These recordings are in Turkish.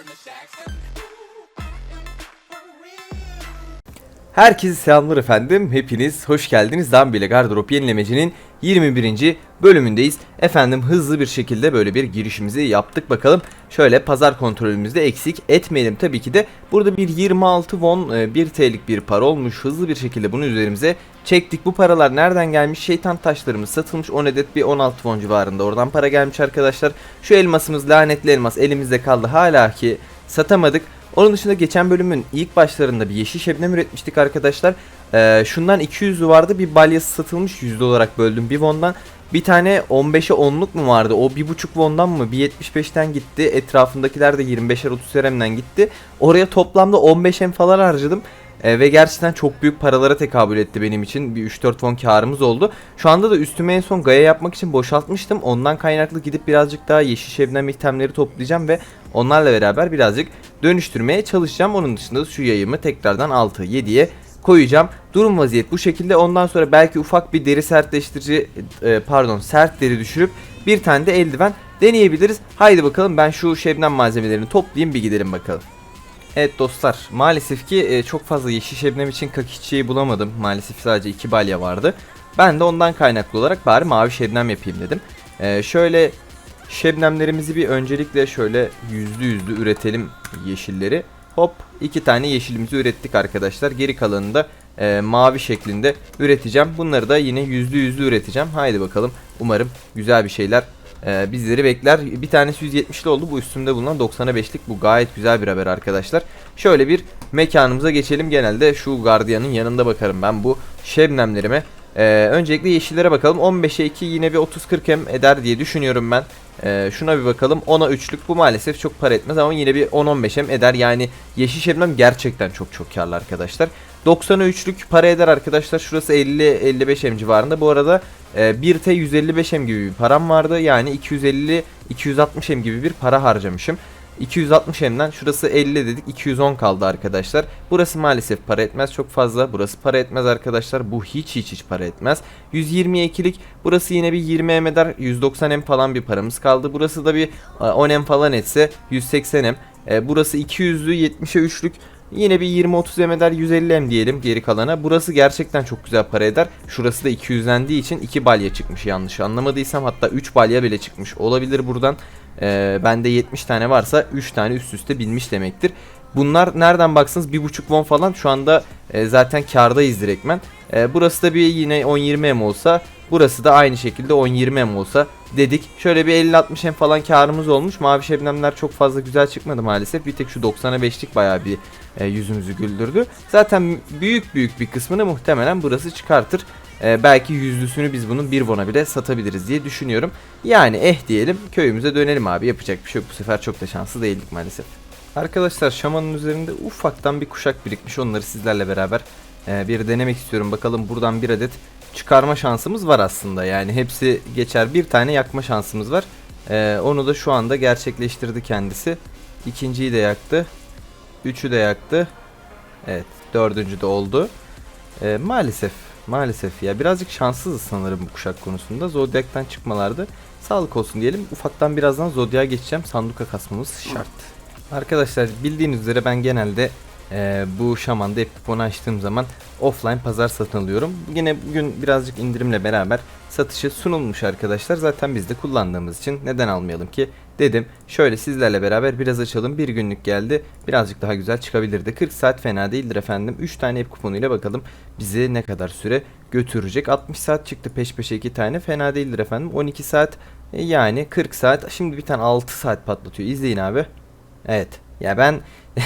Pyramid Jackson. Herkese selamlar efendim. Hepiniz hoş geldiniz. Dambile Gardırop yenilemecinin 21. bölümündeyiz. Efendim hızlı bir şekilde böyle bir girişimizi yaptık bakalım. Şöyle pazar kontrolümüzde eksik etmeyelim tabii ki de. Burada bir 26 won 1 TL'lik bir para olmuş. Hızlı bir şekilde bunu üzerimize çektik. Bu paralar nereden gelmiş? Şeytan taşlarımız satılmış. 10 adet bir 16 won civarında. Oradan para gelmiş arkadaşlar. Şu elmasımız lanetli elmas elimizde kaldı. Hala ki satamadık. Onun dışında geçen bölümün ilk başlarında bir yeşil şebnem üretmiştik arkadaşlar. Ee, şundan 200'lü vardı bir balyası satılmış yüzde olarak böldüm bir won'dan. Bir tane 15'e 10'luk mu vardı o 1.5 won'dan mı bir 75'ten gitti etrafındakiler de 25'er 30 seremden gitti. Oraya toplamda 15'em falan harcadım. Ee, ve gerçekten çok büyük paralara tekabül etti benim için. Bir 3-4 won karımız oldu. Şu anda da üstüme en son gaya yapmak için boşaltmıştım. Ondan kaynaklı gidip birazcık daha yeşil şebnem itemleri toplayacağım ve onlarla beraber birazcık dönüştürmeye çalışacağım. Onun dışında şu yayımı tekrardan 6-7'ye koyacağım. Durum vaziyet bu şekilde. Ondan sonra belki ufak bir deri sertleştirici e, pardon sert deri düşürüp bir tane de eldiven deneyebiliriz. Haydi bakalım ben şu şebnem malzemelerini toplayayım bir gidelim bakalım. Evet dostlar maalesef ki e, çok fazla yeşil şebnem için kaki çiçeği bulamadım. Maalesef sadece iki balya vardı. Ben de ondan kaynaklı olarak bari mavi şebnem yapayım dedim. E, şöyle şebnemlerimizi bir öncelikle şöyle yüzlü yüzlü üretelim yeşilleri. Hop iki tane yeşilimizi ürettik arkadaşlar. Geri kalanını da e, mavi şeklinde üreteceğim. Bunları da yine yüzlü yüzlü üreteceğim. Haydi bakalım. Umarım güzel bir şeyler e, bizleri bekler. Bir tanesi 170'li oldu. Bu üstümde bulunan 95'lik. Bu gayet güzel bir haber arkadaşlar. Şöyle bir mekanımıza geçelim. Genelde şu gardiyanın yanında bakarım ben bu şebnemlerime. Ee, öncelikle yeşillere bakalım. 15'e 2 yine bir 30-40 hem eder diye düşünüyorum ben. Ee, şuna bir bakalım. 10'a 3'lük bu maalesef çok para etmez ama yine bir 10-15 hem eder. Yani yeşil şebnem gerçekten çok çok karlı arkadaşlar. 90'a 3'lük para eder arkadaşlar. Şurası 50-55 hem civarında. Bu arada e, 1T 155 hem gibi bir param vardı. Yani 250-260 hem gibi bir para harcamışım. 260 hemden şurası 50 dedik 210 kaldı arkadaşlar. Burası maalesef para etmez çok fazla. Burası para etmez arkadaşlar. Bu hiç hiç hiç para etmez. 122'lik burası yine bir 20 hem eder. 190 hem falan bir paramız kaldı. Burası da bir e, 10 hem falan etse 180 hem. E, burası 200'lü 70'e 3'lük. Yine bir 20-30 em eder 150 em diyelim geri kalana. Burası gerçekten çok güzel para eder. Şurası da 200'lendiği için 2 balya çıkmış yanlış anlamadıysam. Hatta 3 balya bile çıkmış olabilir buradan. Ee, bende 70 tane varsa 3 tane üst üste binmiş demektir. Bunlar nereden baksanız 1.5 won falan şu anda e, zaten kardayız direktmen. E, burası da bir yine 10-20 em olsa burası da aynı şekilde 10-20 em olsa dedik. Şöyle bir 50-60 em falan karımız olmuş. Mavi şebnemler çok fazla güzel çıkmadı maalesef. Bir tek şu 90'a 5'lik bayağı bir e, yüzümüzü güldürdü. Zaten büyük büyük bir kısmını muhtemelen burası çıkartır. E, belki yüzlüsünü biz bunun bir bona bile satabiliriz diye düşünüyorum. Yani eh diyelim köyümüze dönelim abi. Yapacak bir şey yok bu sefer çok da şanslı değildik maalesef. Arkadaşlar şamanın üzerinde ufaktan bir kuşak birikmiş. Onları sizlerle beraber e, bir denemek istiyorum. Bakalım buradan bir adet çıkarma şansımız var aslında. Yani hepsi geçer. Bir tane yakma şansımız var. E, onu da şu anda gerçekleştirdi kendisi. İkinciyi de yaktı. Üçü de yaktı. Evet dördüncü de oldu. E, maalesef maalesef ya birazcık şanssızız sanırım bu kuşak konusunda. Zodyak'tan çıkmalardı. Sağlık olsun diyelim. Ufaktan birazdan Zodyak'a geçeceğim. Sanduka kasmamız şart. Arkadaşlar bildiğiniz üzere ben genelde e, bu şamanda hep kuponu açtığım zaman offline pazar satın alıyorum. Yine bugün birazcık indirimle beraber satışı sunulmuş arkadaşlar. Zaten biz de kullandığımız için neden almayalım ki dedim. Şöyle sizlerle beraber biraz açalım. Bir günlük geldi. Birazcık daha güzel çıkabilirdi. 40 saat fena değildir efendim. 3 tane hep kuponuyla bakalım bizi ne kadar süre götürecek. 60 saat çıktı peş peşe 2 tane. Fena değildir efendim. 12 saat e, yani 40 saat. Şimdi bir tane 6 saat patlatıyor. İzleyin abi. Evet. Ya ben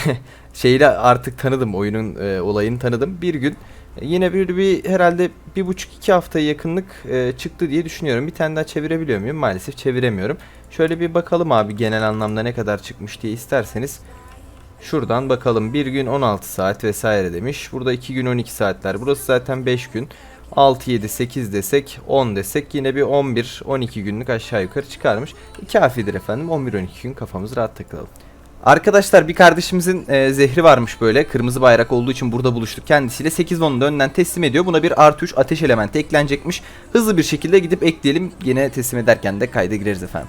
şeyle artık tanıdım oyunun e, olayını tanıdım. Bir gün e, yine bir, bir herhalde bir buçuk iki haftaya yakınlık e, çıktı diye düşünüyorum. Bir tane daha çevirebiliyor muyum? Maalesef çeviremiyorum. Şöyle bir bakalım abi genel anlamda ne kadar çıkmış diye isterseniz. Şuradan bakalım bir gün 16 saat vesaire demiş. Burada 2 gün 12 saatler. Burası zaten 5 gün. 6, 7, 8 desek 10 desek yine bir 11, 12 günlük aşağı yukarı çıkarmış. Kafidir efendim 11-12 gün kafamız rahat takılalım. Arkadaşlar bir kardeşimizin e, zehri varmış böyle. Kırmızı bayrak olduğu için burada buluştuk kendisiyle. 8 won'u da önden teslim ediyor. Buna bir artı 3 ateş elementi eklenecekmiş. Hızlı bir şekilde gidip ekleyelim. Yine teslim ederken de kayda gireriz efendim.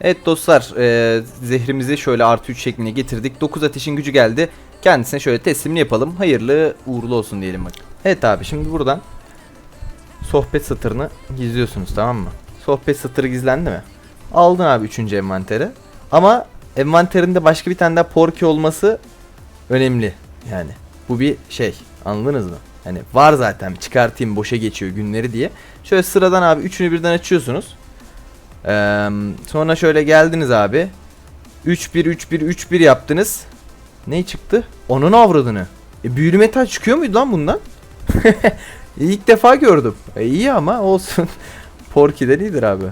Evet dostlar e, zehrimizi şöyle artı 3 şekline getirdik. 9 ateşin gücü geldi. Kendisine şöyle teslimini yapalım. Hayırlı uğurlu olsun diyelim bak. Evet abi şimdi buradan sohbet satırını gizliyorsunuz tamam mı? Sohbet satırı gizlendi mi? Aldın abi 3. envanteri. Ama envanterinde başka bir tane daha porki olması önemli. Yani bu bir şey anladınız mı? Hani var zaten çıkartayım boşa geçiyor günleri diye. Şöyle sıradan abi üçünü birden açıyorsunuz. Ee, sonra şöyle geldiniz abi. 3-1-3-1-3-1 yaptınız. Ne çıktı? Onun avradını. E, büyülü metal çıkıyor muydu lan bundan? İlk defa gördüm. E, iyi ama olsun. Porky'den iyidir abi.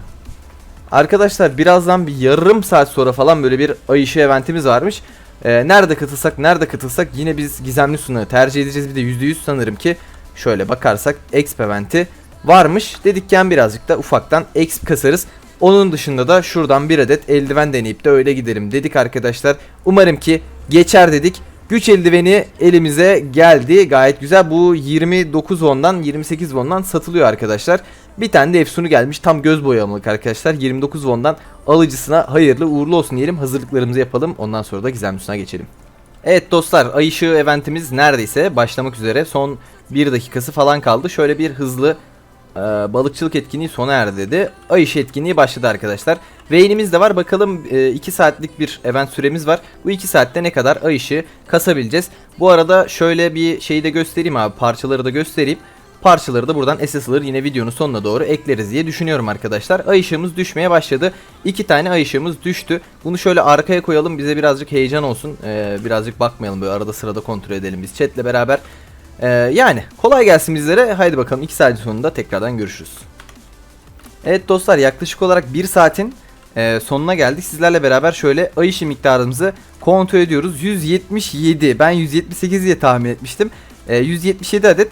Arkadaşlar birazdan bir yarım saat sonra falan böyle bir ay eventimiz varmış. Ee, nerede katılsak nerede katılsak yine biz gizemli sunağı tercih edeceğiz. Bir de %100 sanırım ki şöyle bakarsak exp eventi varmış. Dedikken birazcık da ufaktan exp kasarız. Onun dışında da şuradan bir adet eldiven deneyip de öyle gidelim dedik arkadaşlar. Umarım ki geçer dedik. Güç eldiveni elimize geldi. Gayet güzel. Bu 29 won'dan 28 won'dan satılıyor arkadaşlar. Bir tane de efsunu gelmiş. Tam göz boyamalık arkadaşlar. 29 won'dan alıcısına hayırlı uğurlu olsun diyelim. Hazırlıklarımızı yapalım. Ondan sonra da gizemli suna geçelim. Evet dostlar ay ışığı eventimiz neredeyse başlamak üzere. Son 1 dakikası falan kaldı. Şöyle bir hızlı e, balıkçılık etkinliği sona erdi dedi. Ay ışığı etkinliği başladı arkadaşlar. Vayne'imiz de var. Bakalım 2 saatlik bir event süremiz var. Bu 2 saatte ne kadar ay ışığı kasabileceğiz. Bu arada şöyle bir şeyi de göstereyim abi. Parçaları da göstereyim. Parçaları da buradan SS'ları yine videonun sonuna doğru ekleriz diye düşünüyorum arkadaşlar. Ay ışığımız düşmeye başladı. İki tane ay ışığımız düştü. Bunu şöyle arkaya koyalım bize birazcık heyecan olsun. Ee, birazcık bakmayalım böyle arada sırada kontrol edelim biz chatle beraber. Ee, yani kolay gelsin bizlere. Haydi bakalım 2 saatin sonunda tekrardan görüşürüz. Evet dostlar yaklaşık olarak 1 saatin e, sonuna geldik. Sizlerle beraber şöyle ay ışığı miktarımızı kontrol ediyoruz. 177. Ben 178 diye tahmin etmiştim. E, 177 adet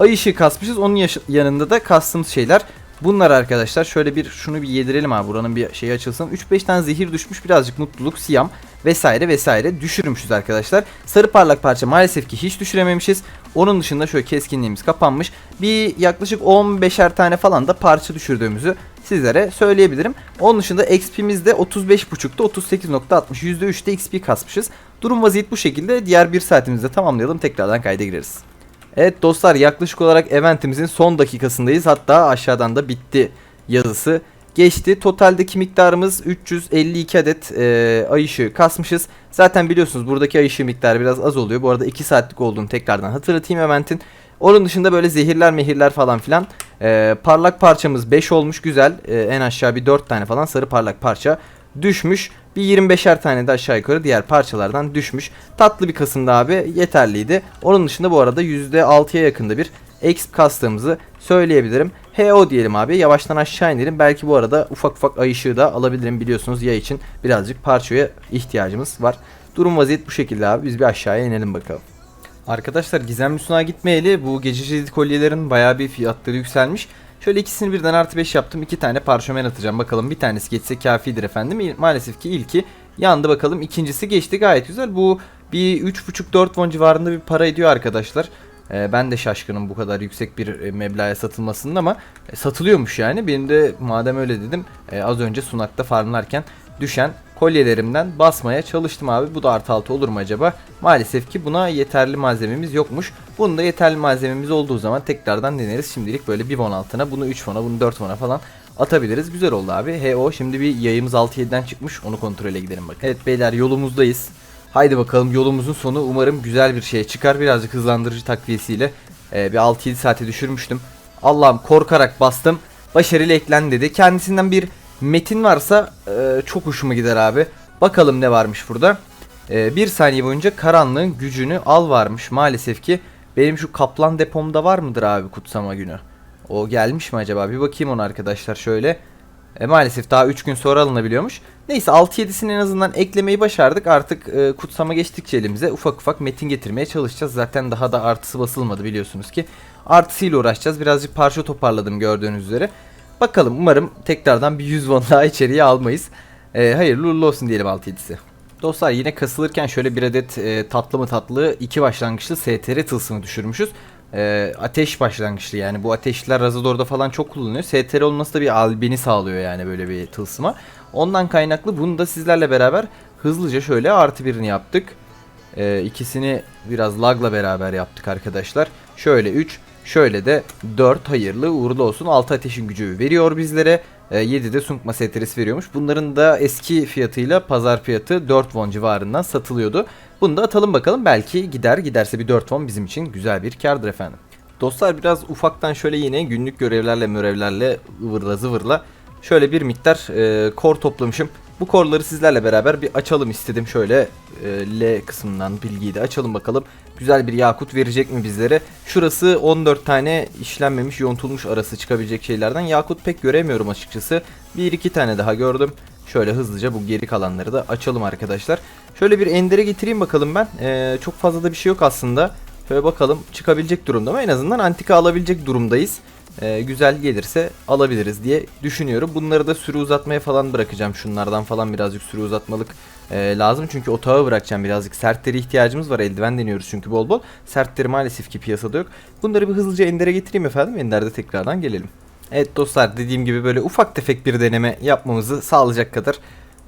ay ışığı kasmışız. Onun yanında da kastığımız şeyler bunlar arkadaşlar. Şöyle bir şunu bir yedirelim abi. Buranın bir şeyi açılsın. 3-5 tane zehir düşmüş. Birazcık mutluluk, siyam vesaire vesaire düşürmüşüz arkadaşlar. Sarı parlak parça maalesef ki hiç düşürememişiz. Onun dışında şöyle keskinliğimiz kapanmış. Bir yaklaşık 15'er tane falan da parça düşürdüğümüzü sizlere söyleyebilirim. Onun dışında XP'miz de 35.5'ta 38.60 %3'te XP kasmışız. Durum vaziyet bu şekilde. Diğer bir saatimizde tamamlayalım. Tekrardan kayda gireriz. Evet dostlar yaklaşık olarak eventimizin son dakikasındayız. Hatta aşağıdan da bitti yazısı geçti. Totaldeki miktarımız 352 adet e, ay ışığı kasmışız. Zaten biliyorsunuz buradaki ay ışığı miktarı biraz az oluyor. Bu arada 2 saatlik olduğunu tekrardan hatırlatayım eventin. Onun dışında böyle zehirler mehirler falan filan. E, parlak parçamız 5 olmuş güzel. E, en aşağı bir 4 tane falan sarı parlak parça düşmüş. Bir 25'er tane de aşağı yukarı diğer parçalardan düşmüş. Tatlı bir kasımda abi yeterliydi. Onun dışında bu arada %6'ya yakında bir exp kastığımızı söyleyebilirim. HO diyelim abi. Yavaştan aşağı inelim. Belki bu arada ufak ufak ay ışığı da alabilirim. Biliyorsunuz yay için birazcık parçaya ihtiyacımız var. Durum vaziyet bu şekilde abi. Biz bir aşağıya inelim bakalım. Arkadaşlar gizemli sunağa gitmeyeli bu gece cilt kolyelerin bayağı bir fiyatları yükselmiş. Şöyle ikisini birden artı 5 yaptım. iki tane parşömen atacağım. Bakalım bir tanesi geçse kafidir efendim. Maalesef ki ilki yandı bakalım. ikincisi geçti gayet güzel. Bu bir 3.5-4 won civarında bir para ediyor arkadaşlar. Ee, ben de şaşkınım bu kadar yüksek bir e, meblağa satılmasının ama e, satılıyormuş yani. Benim de madem öyle dedim e, az önce sunakta farmlarken düşen kolyelerimden basmaya çalıştım abi. Bu da artı altı olur mu acaba? Maalesef ki buna yeterli malzememiz yokmuş. Bunun da yeterli malzememiz olduğu zaman tekrardan deneriz. Şimdilik böyle bir won altına bunu 3 won'a bunu 4 won'a falan atabiliriz. Güzel oldu abi. HO şimdi bir yayımız 6-7'den çıkmış. Onu kontrole gidelim bakın. Evet beyler yolumuzdayız. Haydi bakalım yolumuzun sonu umarım güzel bir şey çıkar. Birazcık hızlandırıcı takviyesiyle e, bir 6-7 saate düşürmüştüm. Allah'ım korkarak bastım. Başarıyla eklen dedi. Kendisinden bir metin varsa e, çok hoşuma gider abi. Bakalım ne varmış burada. E, bir saniye boyunca karanlığın gücünü al varmış. Maalesef ki benim şu kaplan depomda var mıdır abi kutsama günü? O gelmiş mi acaba? Bir bakayım ona arkadaşlar şöyle. E, maalesef daha 3 gün sonra alınabiliyormuş. Neyse 6-7'sini en azından eklemeyi başardık. Artık e, kutsama geçtikçe elimize ufak ufak metin getirmeye çalışacağız. Zaten daha da artısı basılmadı biliyorsunuz ki. Artısıyla uğraşacağız. Birazcık parça toparladım gördüğünüz üzere. Bakalım umarım tekrardan bir 100 won daha içeriye almayız. E, hayırlı uğurlu olsun diyelim 6-7'si. Dostlar yine kasılırken şöyle bir adet e, tatlı mı tatlı iki başlangıçlı STR tılsımı düşürmüşüz. e, ateş başlangıçlı yani bu ateşler Razador'da falan çok kullanılıyor. STR olması da bir albeni sağlıyor yani böyle bir tılsıma. Ondan kaynaklı bunu da sizlerle beraber hızlıca şöyle artı birini yaptık. E, ikisini biraz lagla beraber yaptık arkadaşlar. Şöyle 3 şöyle de 4 hayırlı uğurlu olsun. 6 ateşin gücü veriyor bizlere. E, 7 de Sunkma STR'si veriyormuş. Bunların da eski fiyatıyla pazar fiyatı 4 won civarından satılıyordu. Bunu da atalım bakalım. Belki gider giderse bir 4 won bizim için güzel bir kardır efendim. Dostlar biraz ufaktan şöyle yine günlük görevlerle mürevlerle ıvırla zıvırla şöyle bir miktar e, kor toplamışım. Bu korları sizlerle beraber bir açalım istedim. Şöyle e, L kısmından bilgiyi de açalım bakalım. Güzel bir yakut verecek mi bizlere? Şurası 14 tane işlenmemiş, yontulmuş arası çıkabilecek şeylerden. Yakut pek göremiyorum açıkçası. Bir iki tane daha gördüm. Şöyle hızlıca bu geri kalanları da açalım arkadaşlar. Şöyle bir endere getireyim bakalım ben. E, çok fazla da bir şey yok aslında. Şöyle bakalım çıkabilecek durumda mı? En azından antika alabilecek durumdayız. Ee, güzel gelirse alabiliriz diye düşünüyorum. Bunları da sürü uzatmaya falan bırakacağım. Şunlardan falan birazcık sürü uzatmalık e, lazım. Çünkü otağı bırakacağım birazcık. Sertleri ihtiyacımız var. Eldiven deniyoruz çünkü bol bol. Sertleri maalesef ki piyasada yok. Bunları bir hızlıca Ender'e getireyim efendim. Ender'de tekrardan gelelim. Evet dostlar dediğim gibi böyle ufak tefek bir deneme yapmamızı sağlayacak kadar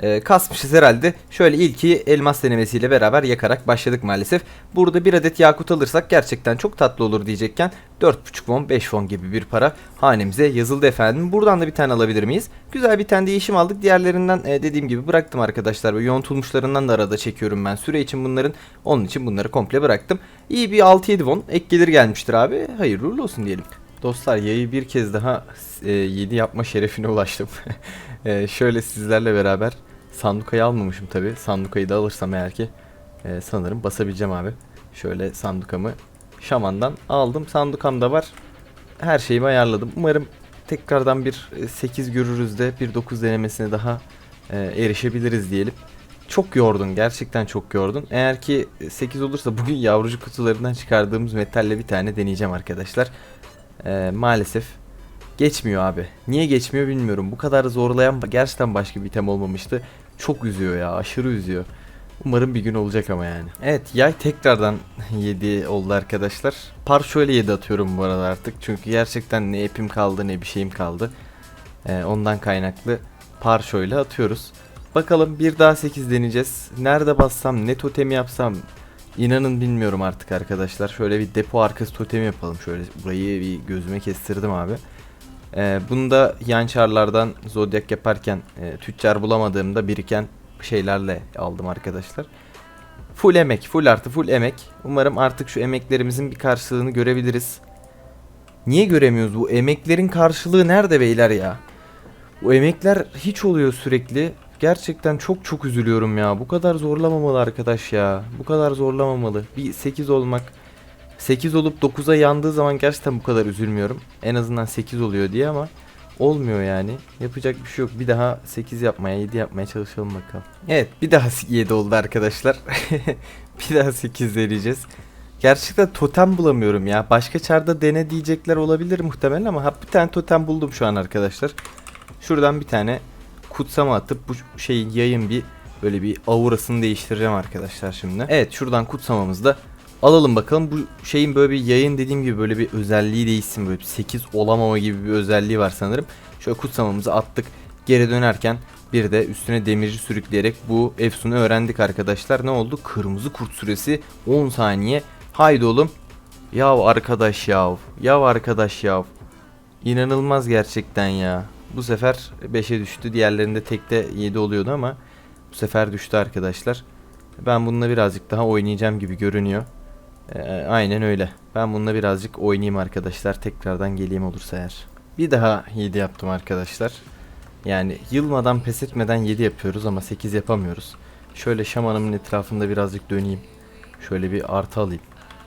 e, kasmışız herhalde. Şöyle ilki elmas denemesiyle beraber yakarak başladık maalesef. Burada bir adet yakut alırsak gerçekten çok tatlı olur diyecekken 4.5 won 5 won gibi bir para hanemize yazıldı efendim. Buradan da bir tane alabilir miyiz? Güzel bir tane değişim aldık. Diğerlerinden e, dediğim gibi bıraktım arkadaşlar. Böyle yontulmuşlarından da arada çekiyorum ben süre için bunların. Onun için bunları komple bıraktım. İyi bir 6-7 won ek gelir gelmiştir abi. Hayırlı uğurlu olsun diyelim. Dostlar yayı bir kez daha e, 7 yapma şerefine ulaştım. e, şöyle sizlerle beraber sandukayı almamışım tabi. Sandukayı da alırsam eğer ki e, sanırım basabileceğim abi. Şöyle sandukamı şamandan aldım. Sandukam da var. Her şeyimi ayarladım. Umarım tekrardan bir 8 görürüz de bir 9 denemesine daha e, erişebiliriz diyelim. Çok yordun gerçekten çok yordun. Eğer ki 8 olursa bugün yavrucu kutularından çıkardığımız metalle bir tane deneyeceğim arkadaşlar. Ee, maalesef geçmiyor abi. Niye geçmiyor bilmiyorum. Bu kadar zorlayan gerçekten başka bir item olmamıştı. Çok üzüyor ya aşırı üzüyor. Umarım bir gün olacak ama yani. Evet yay tekrardan 7 oldu arkadaşlar. Par şöyle 7 atıyorum bu arada artık. Çünkü gerçekten ne epim kaldı ne bir şeyim kaldı. Ee, ondan kaynaklı par şöyle atıyoruz. Bakalım bir daha 8 deneyeceğiz. Nerede bassam ne totemi yapsam İnanın bilmiyorum artık arkadaşlar. Şöyle bir depo arkası totemi yapalım. Şöyle burayı bir gözüme kestirdim abi. Ee, bunu da yan zodyak yaparken e, tüccar bulamadığımda biriken şeylerle aldım arkadaşlar. Full emek, full artı full emek. Umarım artık şu emeklerimizin bir karşılığını görebiliriz. Niye göremiyoruz bu emeklerin karşılığı nerede beyler ya? Bu emekler hiç oluyor sürekli. Gerçekten çok çok üzülüyorum ya. Bu kadar zorlamamalı arkadaş ya. Bu kadar zorlamamalı. Bir 8 olmak 8 olup 9'a yandığı zaman gerçekten bu kadar üzülmüyorum. En azından 8 oluyor diye ama olmuyor yani. Yapacak bir şey yok. Bir daha 8 yapmaya, 7 yapmaya çalışalım bakalım. Evet, bir daha 7 oldu arkadaşlar. bir daha 8 deneyeceğiz. Gerçekten totem bulamıyorum ya. Başka çarda dene diyecekler olabilir muhtemelen ama ha bir tane totem buldum şu an arkadaşlar. Şuradan bir tane kutsama atıp bu şeyin yayın bir böyle bir aurasını değiştireceğim arkadaşlar şimdi. Evet şuradan kutsamamızı da alalım bakalım. Bu şeyin böyle bir yayın dediğim gibi böyle bir özelliği değişsin. Böyle bir 8 olamama gibi bir özelliği var sanırım. Şöyle kutsamamızı attık. Geri dönerken bir de üstüne demirci sürükleyerek bu efsunu öğrendik arkadaşlar. Ne oldu? Kırmızı kurt süresi 10 saniye. Haydi oğlum. Yav arkadaş yav. Yav arkadaş yav. İnanılmaz gerçekten ya. Bu sefer 5'e düştü. Diğerlerinde tekte 7 oluyordu ama bu sefer düştü arkadaşlar. Ben bununla birazcık daha oynayacağım gibi görünüyor. Ee, aynen öyle. Ben bununla birazcık oynayayım arkadaşlar. Tekrardan geleyim olursa eğer. Bir daha 7 yaptım arkadaşlar. Yani yılmadan pes etmeden 7 yapıyoruz ama 8 yapamıyoruz. Şöyle şamanımın etrafında birazcık döneyim. Şöyle bir artı alayım.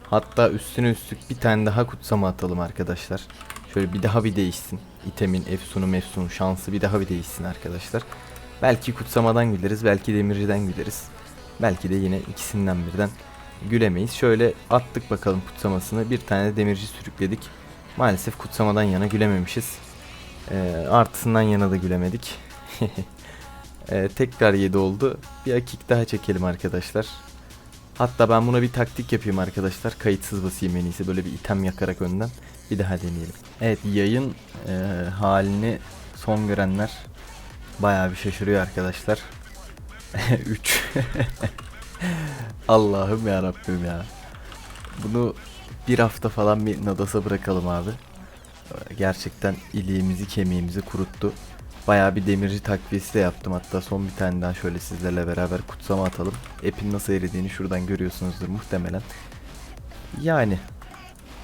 Hatta üstüne üstlük bir tane daha kutsama atalım arkadaşlar. Şöyle bir daha bir değişsin. İtemin, efsunu, mefsunu, şansı bir daha bir değişsin arkadaşlar. Belki kutsamadan güleriz, belki demirciden güleriz. Belki de yine ikisinden birden gülemeyiz. Şöyle attık bakalım kutsamasını. Bir tane demirci sürükledik. Maalesef kutsamadan yana gülememişiz. Ee, artısından yana da gülemedik. ee, tekrar 7 oldu. Bir akik daha çekelim arkadaşlar. Hatta ben buna bir taktik yapayım arkadaşlar. Kayıtsız basayım en iyisi. Böyle bir item yakarak önden. Bir daha deneyelim. Evet yayın e, halini son görenler bayağı bir şaşırıyor arkadaşlar. 3 Allah'ım ya Rabbim ya. Bunu bir hafta falan bir nadasa bırakalım abi. Gerçekten iliğimizi kemiğimizi kuruttu. Bayağı bir demirci takviyesi de yaptım. Hatta son bir tane daha şöyle sizlerle beraber kutsama atalım. Epin nasıl eridiğini şuradan görüyorsunuzdur muhtemelen. Yani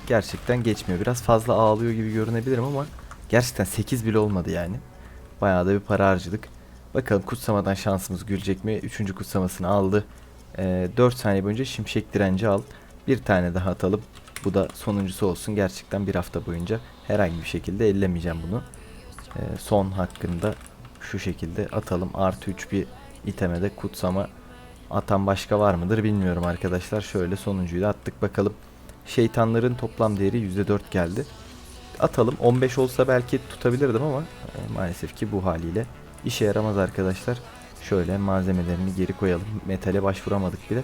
gerçekten geçmiyor. Biraz fazla ağlıyor gibi görünebilirim ama gerçekten 8 bile olmadı yani. Bayağı da bir para harcadık. Bakalım kutsamadan şansımız gülecek mi? Üçüncü kutsamasını aldı. Ee, 4 saniye boyunca şimşek direnci al. Bir tane daha atalım. Bu da sonuncusu olsun. Gerçekten bir hafta boyunca herhangi bir şekilde ellemeyeceğim bunu. Ee, son hakkında şu şekilde atalım. Artı 3 bir iteme de kutsama atan başka var mıdır bilmiyorum arkadaşlar. Şöyle sonuncuyu da attık bakalım. Şeytanların toplam değeri %4 geldi. Atalım. 15 olsa belki tutabilirdim ama e, maalesef ki bu haliyle işe yaramaz arkadaşlar. Şöyle malzemelerini geri koyalım. Metale başvuramadık bile.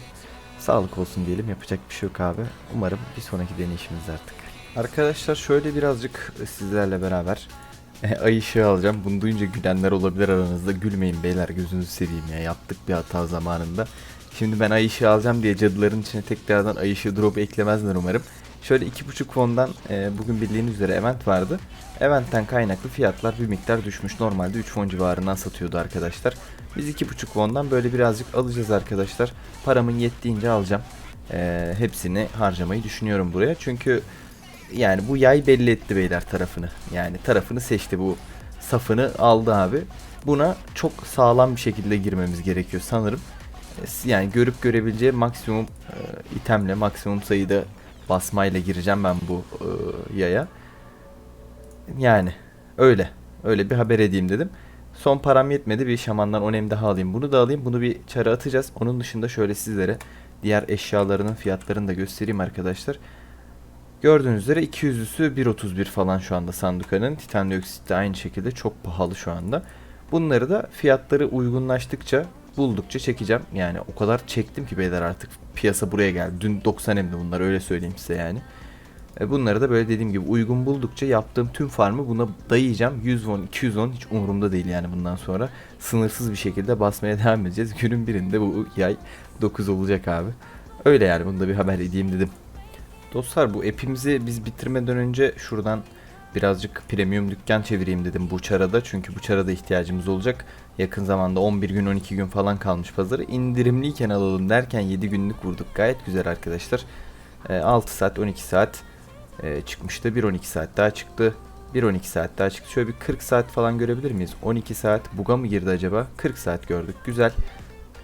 Sağlık olsun diyelim. Yapacak bir şey yok abi. Umarım bir sonraki deneyişimiz artık. Arkadaşlar şöyle birazcık sizlerle beraber e, ay ışığı alacağım. Bunu duyunca gülenler olabilir aranızda. Gülmeyin beyler gözünüzü seveyim ya. Yaptık bir hata zamanında. Şimdi ben ay ışığı alacağım diye cadıların içine tekrardan ay ışığı drop eklemezler umarım. Şöyle 2.5 fondan e, bugün bildiğiniz üzere event vardı. Eventten kaynaklı fiyatlar bir miktar düşmüş. Normalde 3 fon civarından satıyordu arkadaşlar. Biz 2.5 fondan böyle birazcık alacağız arkadaşlar. Paramın yettiğince alacağım. E, hepsini harcamayı düşünüyorum buraya. Çünkü yani bu yay belli etti beyler tarafını. Yani tarafını seçti bu safını aldı abi. Buna çok sağlam bir şekilde girmemiz gerekiyor sanırım. E, Yani görüp görebileceği maksimum e, itemle maksimum sayıda basmayla gireceğim ben bu e, yaya. Yani öyle. Öyle bir haber edeyim dedim. Son param yetmedi. Bir şamandan onem daha alayım. Bunu da alayım. Bunu bir çara atacağız. Onun dışında şöyle sizlere diğer eşyalarının fiyatlarını da göstereyim arkadaşlar. Gördüğünüz üzere 200'lüsü 1.31 falan şu anda Sanduka'nın. Titan dioksit de aynı şekilde çok pahalı şu anda. Bunları da fiyatları uygunlaştıkça buldukça çekeceğim. Yani o kadar çektim ki beyler artık piyasa buraya geldi. Dün 90 emdi bunlar öyle söyleyeyim size yani. E bunları da böyle dediğim gibi uygun buldukça yaptığım tüm farmı buna dayayacağım. 100 won, 200 won hiç umurumda değil yani bundan sonra. Sınırsız bir şekilde basmaya devam edeceğiz. Günün birinde bu yay 9 olacak abi. Öyle yani bunu da bir haber edeyim dedim. Dostlar bu app'imizi biz bitirmeden önce şuradan birazcık premium dükkan çevireyim dedim bu çarada. Çünkü bu çarada ihtiyacımız olacak. Yakın zamanda 11 gün 12 gün falan kalmış pazarı. İndirimliyken alalım derken 7 günlük vurduk. Gayet güzel arkadaşlar. E, 6 saat 12 saat e, çıkmıştı. 1-12 saat daha çıktı. 1-12 saat daha çıktı. Şöyle bir 40 saat falan görebilir miyiz? 12 saat buga mı girdi acaba? 40 saat gördük. Güzel.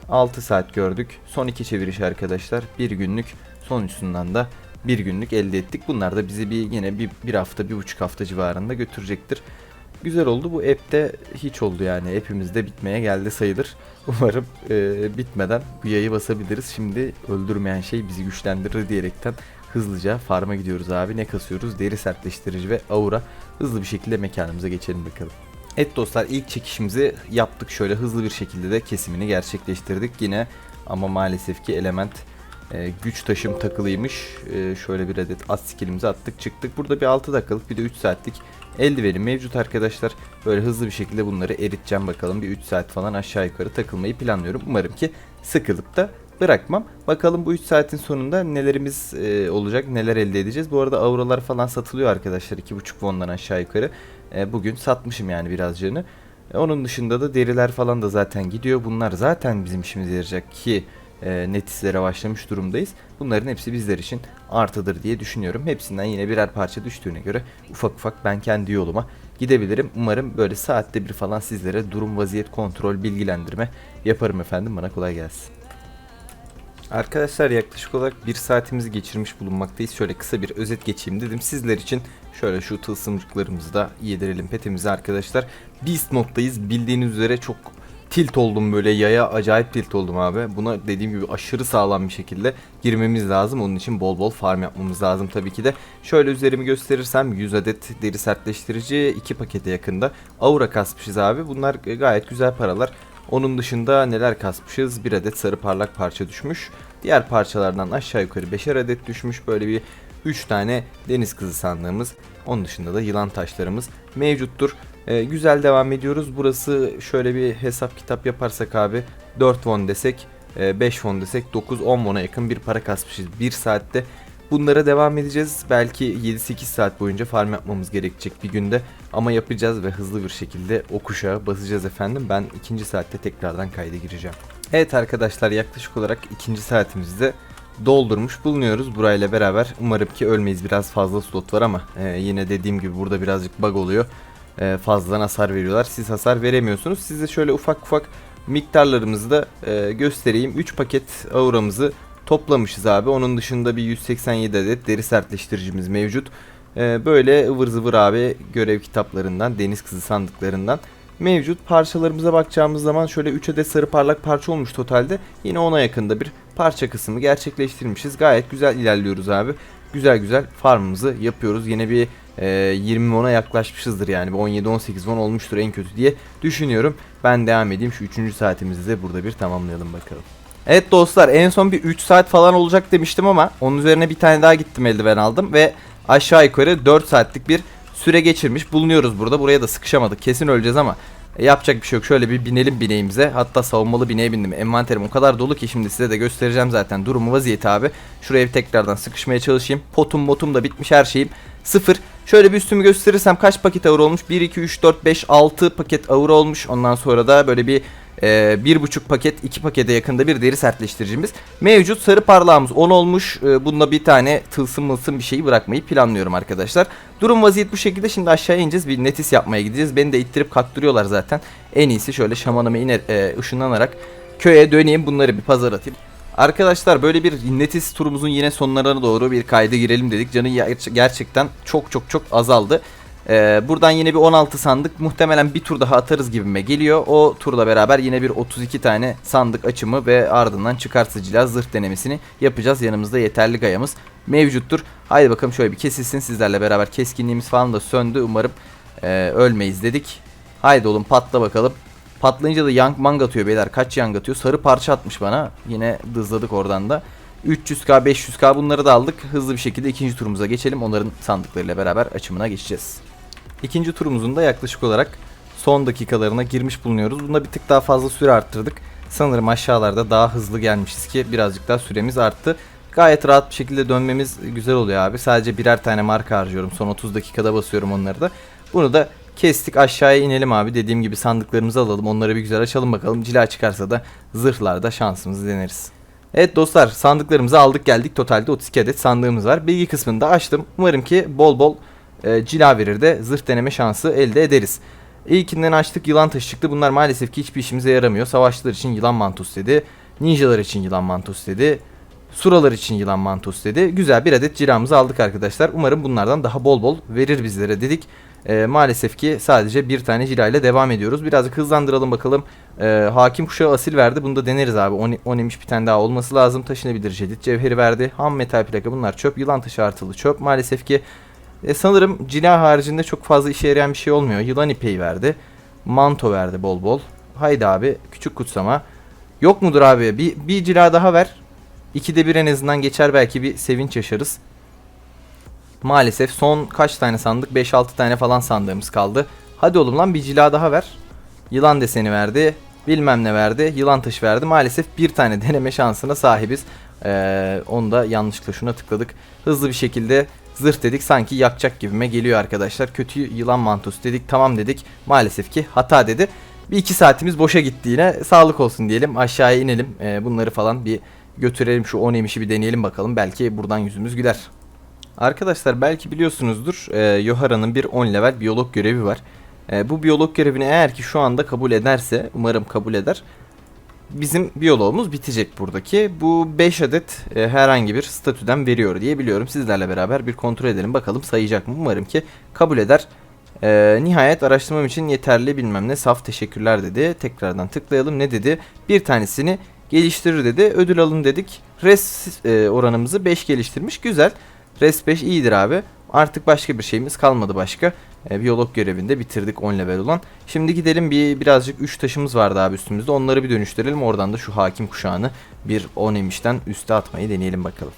6 saat gördük. Son iki çeviriş arkadaşlar. Bir günlük sonuncusundan da bir günlük elde ettik. Bunlar da bizi bir yine bir, bir hafta, bir buçuk hafta civarında götürecektir. Güzel oldu. Bu app'te hiç oldu yani. App'imizde bitmeye geldi sayılır. Umarım e, bitmeden bu yayı basabiliriz. Şimdi öldürmeyen şey bizi güçlendirir diyerekten hızlıca farma gidiyoruz abi. Ne kasıyoruz? Deri sertleştirici ve aura. Hızlı bir şekilde mekanımıza geçelim bakalım. Evet dostlar ilk çekişimizi yaptık. Şöyle hızlı bir şekilde de kesimini gerçekleştirdik yine. Ama maalesef ki element e, güç taşım takılıymış. E, şöyle bir adet at skillimizi attık çıktık. Burada bir 6 dakikalık bir de 3 saatlik eldivenim mevcut arkadaşlar. Böyle hızlı bir şekilde bunları eriteceğim bakalım. Bir 3 saat falan aşağı yukarı takılmayı planlıyorum. Umarım ki sıkılıp da bırakmam. Bakalım bu 3 saatin sonunda nelerimiz e, olacak, neler elde edeceğiz. Bu arada auralar falan satılıyor arkadaşlar 2.5 won'dan aşağı yukarı. E, bugün satmışım yani birazcığını. E, onun dışında da deriler falan da zaten gidiyor. Bunlar zaten bizim işimize yarayacak ki e, netislere başlamış durumdayız. Bunların hepsi bizler için artıdır diye düşünüyorum. Hepsinden yine birer parça düştüğüne göre ufak ufak ben kendi yoluma gidebilirim. Umarım böyle saatte bir falan sizlere durum, vaziyet, kontrol, bilgilendirme yaparım efendim. Bana kolay gelsin. Arkadaşlar yaklaşık olarak bir saatimizi geçirmiş bulunmaktayız. Şöyle kısa bir özet geçeyim dedim. Sizler için şöyle şu tılsımcıklarımızı da yedirelim petimizi arkadaşlar. Beast moddayız. Bildiğiniz üzere çok tilt oldum böyle yaya acayip tilt oldum abi. Buna dediğim gibi aşırı sağlam bir şekilde girmemiz lazım. Onun için bol bol farm yapmamız lazım tabii ki de. Şöyle üzerimi gösterirsem 100 adet deri sertleştirici 2 pakete yakında. Aura kasmışız abi. Bunlar gayet güzel paralar. Onun dışında neler kasmışız? Bir adet sarı parlak parça düşmüş. Diğer parçalardan aşağı yukarı 5'er adet düşmüş. Böyle bir 3 tane deniz kızı sandığımız. Onun dışında da yılan taşlarımız mevcuttur. Ee, güzel devam ediyoruz. Burası şöyle bir hesap kitap yaparsak abi 4 won desek, e, 5 won desek 9-10 won'a yakın bir para kasmışız 1 saatte. Bunlara devam edeceğiz. Belki 7-8 saat boyunca farm yapmamız gerekecek bir günde. Ama yapacağız ve hızlı bir şekilde o kuşağa basacağız efendim. Ben ikinci saatte tekrardan kayda gireceğim. Evet arkadaşlar yaklaşık olarak ikinci saatimizde doldurmuş bulunuyoruz burayla beraber. Umarım ki ölmeyiz. Biraz fazla slot var ama e, yine dediğim gibi burada birazcık bug oluyor. E, fazladan hasar veriyorlar. Siz hasar veremiyorsunuz. Size şöyle ufak ufak miktarlarımızı da e, göstereyim. 3 paket auramızı toplamışız abi. Onun dışında bir 187 adet deri sertleştiricimiz mevcut. E, böyle ıvır zıvır abi görev kitaplarından, deniz kızı sandıklarından mevcut. Parçalarımıza bakacağımız zaman şöyle 3 adet sarı parlak parça olmuş totalde. Yine ona yakında bir parça kısmı gerçekleştirmişiz. Gayet güzel ilerliyoruz abi. Güzel güzel farmımızı yapıyoruz. Yine bir e, 20 won'a yaklaşmışızdır yani. Bir 17-18 won olmuştur en kötü diye düşünüyorum. Ben devam edeyim. Şu 3. saatimizi de burada bir tamamlayalım bakalım. Evet dostlar en son bir 3 saat falan olacak demiştim ama onun üzerine bir tane daha gittim eldiven aldım ve aşağı yukarı 4 saatlik bir süre geçirmiş bulunuyoruz burada. Buraya da sıkışamadık. Kesin öleceğiz ama e, yapacak bir şey yok. Şöyle bir binelim bineğimize. Hatta savunmalı bineğe bindim. Envanterim o kadar dolu ki şimdi size de göstereceğim zaten durumu vaziyeti abi. Şuraya bir tekrardan sıkışmaya çalışayım. Potum motum da bitmiş her şeyim. Sıfır. Şöyle bir üstümü gösterirsem kaç paket avro olmuş? 1, 2, 3, 4, 5, 6 paket avro olmuş. Ondan sonra da böyle bir e, bir buçuk paket iki pakete yakında bir deri sertleştiricimiz mevcut. Sarı parlağımız 10 olmuş. E, bununla bir tane tılsım mılsım bir şeyi bırakmayı planlıyorum arkadaşlar. Durum vaziyet bu şekilde. Şimdi aşağıya ineceğiz bir netis yapmaya gideceğiz. Beni de ittirip kaktırıyorlar zaten. En iyisi şöyle şamanıma iner e, ışınlanarak köye döneyim bunları bir pazar atayım. Arkadaşlar böyle bir netis turumuzun yine sonlarına doğru bir kayda girelim dedik. Canı ger- gerçekten çok çok çok azaldı. Ee, buradan yine bir 16 sandık muhtemelen bir tur daha atarız gibime geliyor. O turla beraber yine bir 32 tane sandık açımı ve ardından çıkartıcıyla zırh denemesini yapacağız. Yanımızda yeterli gayamız mevcuttur. Haydi bakalım şöyle bir kesilsin sizlerle beraber keskinliğimiz falan da söndü. Umarım e, ölmeyiz dedik. Haydi oğlum patla bakalım. Patlayınca da yank mang atıyor beyler. Kaç yank atıyor? Sarı parça atmış bana. Yine dızladık oradan da. 300k 500k bunları da aldık. Hızlı bir şekilde ikinci turumuza geçelim. Onların sandıklarıyla beraber açımına geçeceğiz. İkinci turumuzun da yaklaşık olarak son dakikalarına girmiş bulunuyoruz. Bunda bir tık daha fazla süre arttırdık. Sanırım aşağılarda daha hızlı gelmişiz ki birazcık daha süremiz arttı. Gayet rahat bir şekilde dönmemiz güzel oluyor abi. Sadece birer tane marka harcıyorum. Son 30 dakikada basıyorum onları da. Bunu da kestik aşağıya inelim abi. Dediğim gibi sandıklarımızı alalım. Onları bir güzel açalım bakalım. Cila çıkarsa da zırhlarda şansımızı deneriz. Evet dostlar sandıklarımızı aldık geldik. Totalde 32 adet sandığımız var. Bilgi kısmını da açtım. Umarım ki bol bol e, cila verir de zırh deneme şansı elde ederiz. İlkinden açtık yılan taşı çıktı. Bunlar maalesef ki hiçbir işimize yaramıyor. Savaşçılar için yılan mantus dedi. Ninjalar için yılan mantus dedi. Suralar için yılan mantus dedi. Güzel bir adet cilamızı aldık arkadaşlar. Umarım bunlardan daha bol bol verir bizlere dedik. E, maalesef ki sadece bir tane cila ile devam ediyoruz. Birazcık hızlandıralım bakalım. E, hakim kuşağı asil verdi. Bunu da deneriz abi. 10, 10 imiş bir tane daha olması lazım. Taşınabilir jadit cevheri verdi. Ham metal plaka bunlar çöp. Yılan taşı artılı çöp. Maalesef ki e, sanırım cila haricinde çok fazla işe yarayan bir şey olmuyor. Yılan ipeği verdi. Manto verdi bol bol. Haydi abi küçük kutsama. Yok mudur abi? Bir, bir cila daha ver. İkide bir en azından geçer belki bir sevinç yaşarız. Maalesef son kaç tane sandık? 5-6 tane falan sandığımız kaldı. Hadi oğlum lan bir cila daha ver. Yılan deseni verdi. Bilmem ne verdi. Yılan taşı verdi. Maalesef bir tane deneme şansına sahibiz. Ee, onu da yanlışlıkla şuna tıkladık. Hızlı bir şekilde zırh dedik. Sanki yakacak gibime geliyor arkadaşlar. Kötü yılan mantosu dedik. Tamam dedik. Maalesef ki hata dedi. Bir iki saatimiz boşa gitti yine. Sağlık olsun diyelim. Aşağıya inelim. Ee, bunları falan bir götürelim. Şu 10 emişi bir deneyelim bakalım. Belki buradan yüzümüz güler. Arkadaşlar belki biliyorsunuzdur e, Yohara'nın bir 10 level biyolog görevi var. E, bu biyolog görevini eğer ki şu anda kabul ederse umarım kabul eder. Bizim biyoloğumuz bitecek buradaki. Bu 5 adet e, herhangi bir statüden veriyor diye biliyorum. Sizlerle beraber bir kontrol edelim. Bakalım sayacak mı? Umarım ki kabul eder. E, nihayet araştırmam için yeterli bilmem ne saf teşekkürler dedi. Tekrardan tıklayalım. Ne dedi? Bir tanesini geliştirir dedi. Ödül alın dedik. Res e, oranımızı 5 geliştirmiş. Güzel. Res 5 iyidir abi. Artık başka bir şeyimiz kalmadı başka. E, biyolog görevinde bitirdik 10 level olan. Şimdi gidelim bir birazcık 3 taşımız vardı abi üstümüzde. Onları bir dönüştürelim. Oradan da şu hakim kuşağını bir 10 emişten üste atmayı deneyelim bakalım.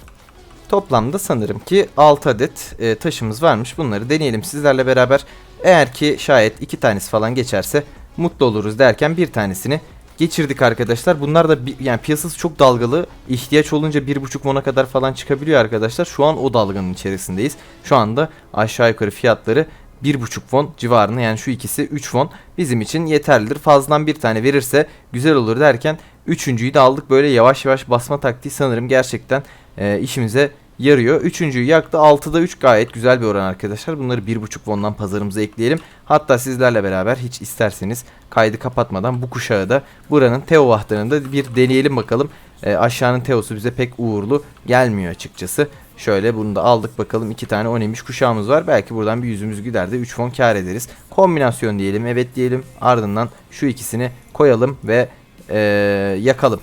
Toplamda sanırım ki 6 adet e, taşımız varmış. Bunları deneyelim sizlerle beraber. Eğer ki şayet 2 tanesi falan geçerse mutlu oluruz derken bir tanesini geçirdik arkadaşlar. Bunlar da yani piyasası çok dalgalı. İhtiyaç olunca 1.5 won'a kadar falan çıkabiliyor arkadaşlar. Şu an o dalganın içerisindeyiz. Şu anda aşağı yukarı fiyatları 1.5 won civarında yani şu ikisi 3 won bizim için yeterlidir. Fazladan bir tane verirse güzel olur derken üçüncüyü de aldık. Böyle yavaş yavaş basma taktiği sanırım gerçekten e, işimize yarıyor. Üçüncüyü yaktı. 6'da 3 gayet güzel bir oran arkadaşlar. Bunları 1.5 won'dan pazarımıza ekleyelim. Hatta sizlerle beraber hiç isterseniz kaydı kapatmadan bu kuşağı da buranın Teo vahtlarında bir deneyelim bakalım. E, aşağının Teo'su bize pek uğurlu gelmiyor açıkçası. Şöyle bunu da aldık bakalım. iki tane onemiş kuşağımız var. Belki buradan bir yüzümüz gider de 3 fon kar ederiz. Kombinasyon diyelim. Evet diyelim. Ardından şu ikisini koyalım ve e, yakalım.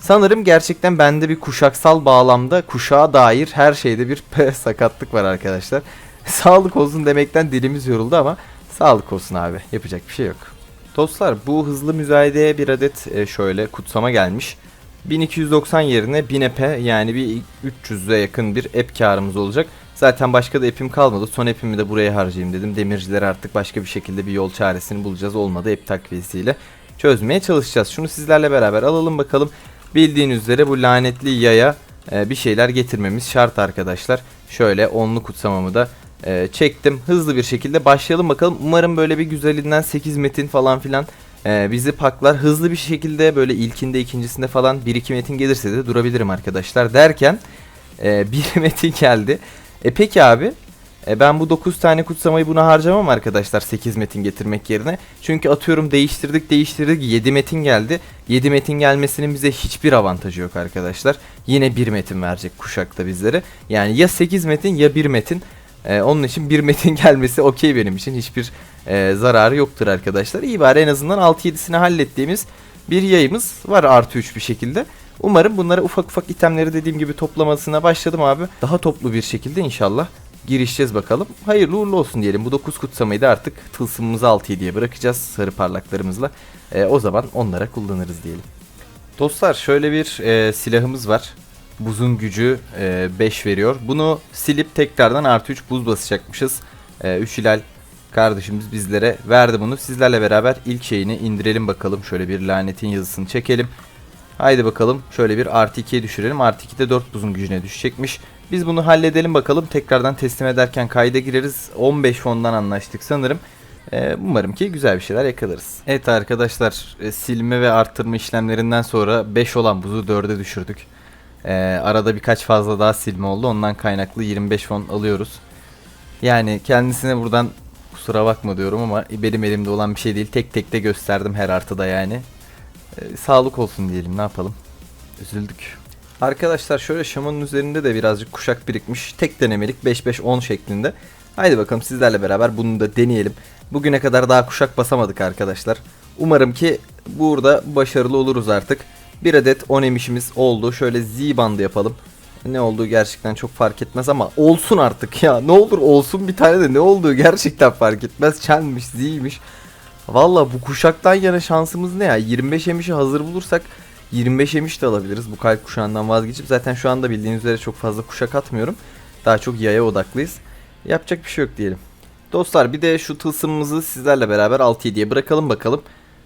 Sanırım gerçekten bende bir kuşaksal bağlamda kuşağa dair her şeyde bir sakatlık var arkadaşlar. Sağlık olsun demekten dilimiz yoruldu ama sağlık olsun abi. Yapacak bir şey yok. Dostlar bu hızlı müzayedeye bir adet e, şöyle kutsama gelmiş. 1290 yerine 1000 epe yani bir 300'e yakın bir ep karımız olacak. Zaten başka da epim kalmadı. Son epimi de buraya harcayayım dedim. Demircilere artık başka bir şekilde bir yol çaresini bulacağız. Olmadı ep takviyesiyle çözmeye çalışacağız. Şunu sizlerle beraber alalım bakalım. Bildiğiniz üzere bu lanetli yaya e, bir şeyler getirmemiz şart arkadaşlar. Şöyle onlu kutsamamı da e, çektim. Hızlı bir şekilde başlayalım bakalım. Umarım böyle bir güzelinden 8 metin falan filan e, bizi paklar. Hızlı bir şekilde böyle ilkinde ikincisinde falan 1-2 metin gelirse de durabilirim arkadaşlar derken e, bir metin geldi. E peki abi e ben bu 9 tane kutsamayı buna harcamam arkadaşlar 8 metin getirmek yerine. Çünkü atıyorum değiştirdik değiştirdik 7 metin geldi. 7 metin gelmesinin bize hiçbir avantajı yok arkadaşlar. Yine 1 metin verecek kuşakta bizlere. Yani ya 8 metin ya 1 metin. E, onun için 1 metin gelmesi okey benim için. Hiçbir e, zararı yoktur arkadaşlar. İyi bari en azından 6-7'sini hallettiğimiz bir yayımız var artı 3 bir şekilde. Umarım bunlara ufak ufak itemleri dediğim gibi toplamasına başladım abi. Daha toplu bir şekilde inşallah girişeceğiz bakalım. Hayırlı uğurlu olsun diyelim. Bu 9 kutsamayı da artık tılsımımızı 6-7'ye bırakacağız sarı parlaklarımızla. E, o zaman onlara kullanırız diyelim. Dostlar şöyle bir e, silahımız var. Buzun gücü 5 veriyor. Bunu silip tekrardan artı 3 buz basacakmışız. E, 3 hilal kardeşimiz bizlere verdi bunu. Sizlerle beraber ilk şeyini indirelim bakalım. Şöyle bir lanetin yazısını çekelim. Haydi bakalım şöyle bir artı 2'ye düşürelim. Artı 2'de 4 buzun gücüne düşecekmiş. Biz bunu halledelim bakalım. Tekrardan teslim ederken kayda gireriz. 15 fondan anlaştık sanırım. Ee, umarım ki güzel bir şeyler yakalarız. Evet arkadaşlar e, silme ve arttırma işlemlerinden sonra 5 olan buzu 4'e düşürdük. Ee, arada birkaç fazla daha silme oldu. Ondan kaynaklı 25 fon alıyoruz. Yani kendisine buradan kusura bakma diyorum ama benim elimde olan bir şey değil. Tek tek de gösterdim her artıda yani. Ee, sağlık olsun diyelim ne yapalım. Üzüldük. Arkadaşlar şöyle şamanın üzerinde de birazcık kuşak birikmiş. Tek denemelik 5-5-10 şeklinde. Haydi bakalım sizlerle beraber bunu da deneyelim. Bugüne kadar daha kuşak basamadık arkadaşlar. Umarım ki burada başarılı oluruz artık. Bir adet 10 emişimiz oldu. Şöyle Z bandı yapalım. Ne olduğu gerçekten çok fark etmez ama olsun artık ya. Ne olur olsun bir tane de ne olduğu gerçekten fark etmez. Çenmiş, Z'ymiş. Valla bu kuşaktan yana şansımız ne ya? 25 emişi hazır bulursak 25 emiş de alabiliriz bu kalp kuşağından vazgeçip. Zaten şu anda bildiğiniz üzere çok fazla kuşak atmıyorum. Daha çok yaya odaklıyız. Yapacak bir şey yok diyelim. Dostlar bir de şu tılsımımızı sizlerle beraber 6-7'ye bırakalım bakalım.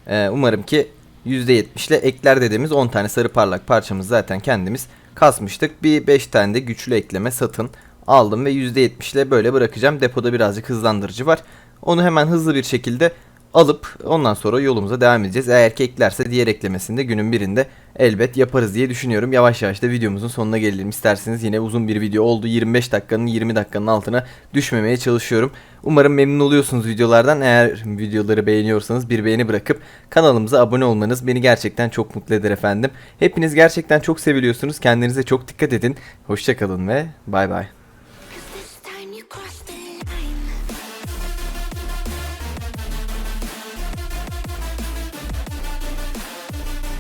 Ee, umarım ki %70 ile ekler dediğimiz 10 tane sarı parlak parçamız zaten kendimiz kasmıştık. Bir 5 tane de güçlü ekleme satın aldım ve %70 ile böyle bırakacağım. Depoda birazcık hızlandırıcı var. Onu hemen hızlı bir şekilde alıp ondan sonra yolumuza devam edeceğiz. Eğer ki eklerse diğer eklemesini de günün birinde elbet yaparız diye düşünüyorum. Yavaş yavaş da videomuzun sonuna gelelim isterseniz. Yine uzun bir video oldu. 25 dakikanın 20 dakikanın altına düşmemeye çalışıyorum. Umarım memnun oluyorsunuz videolardan. Eğer videoları beğeniyorsanız bir beğeni bırakıp kanalımıza abone olmanız beni gerçekten çok mutlu eder efendim. Hepiniz gerçekten çok seviliyorsunuz. Kendinize çok dikkat edin. Hoşçakalın ve bay bay.